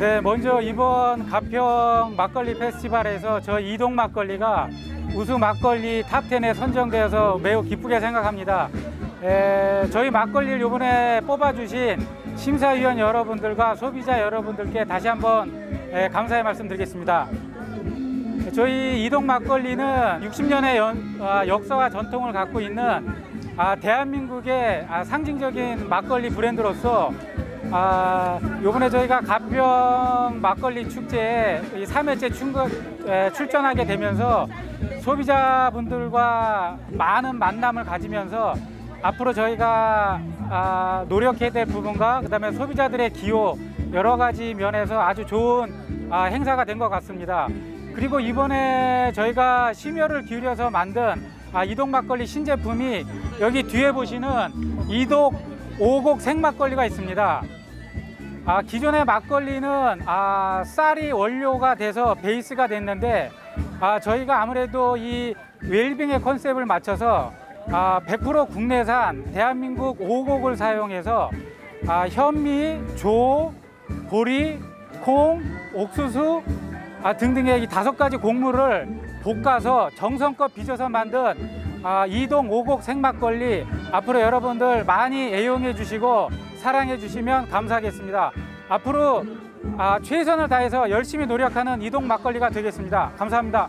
예, 먼저 이번 가평 막걸리 페스티벌에서 저 이동 막걸리가 우수 막걸리 탑10에 선정되어서 매우 기쁘게 생각합니다. 에, 저희 막걸리를 이번에 뽑아주신 심사위원 여러분들과 소비자 여러분들께 다시 한번 에, 감사의 말씀드리겠습니다. 저희 이동 막걸리는 60년의 연- 아, 역사와 전통을 갖고 있는 아, 대한민국의 아, 상징적인 막걸리 브랜드로서 아, 요번에 저희가 가평 막걸리 축제에 이 3회째 충거- 에, 출전하게 되면서 소비자분들과 많은 만남을 가지면서 앞으로 저희가 아, 노력해야 될 부분과 그 다음에 소비자들의 기호 여러 가지 면에서 아주 좋은 아, 행사가 된 것 같습니다. 그리고 이번에 저희가 심혈을 기울여서 만든 아, 이독 막걸리 신제품이 여기 뒤에 보시는 이독 오곡 생막걸리가 있습니다. 아, 기존의 막걸리는 아, 쌀이 원료가 돼서 베이스가 됐는데 아, 저희가 아무래도 이 웰빙의 컨셉을 맞춰서 아, 100% 국내산 대한민국 오곡을 사용해서 아, 현미, 조, 보리, 콩, 옥수수 아, 등등의 이 다섯 가지 곡물을 볶아서 정성껏 빚어서 만든 아, 이동 오곡 생막걸리. 앞으로 여러분들 많이 애용해 주시고 사랑해 주시면 감사하겠습니다. 앞으로 아, 최선을 다해서 열심히 노력하는 이동 막걸리가 되겠습니다. 감사합니다.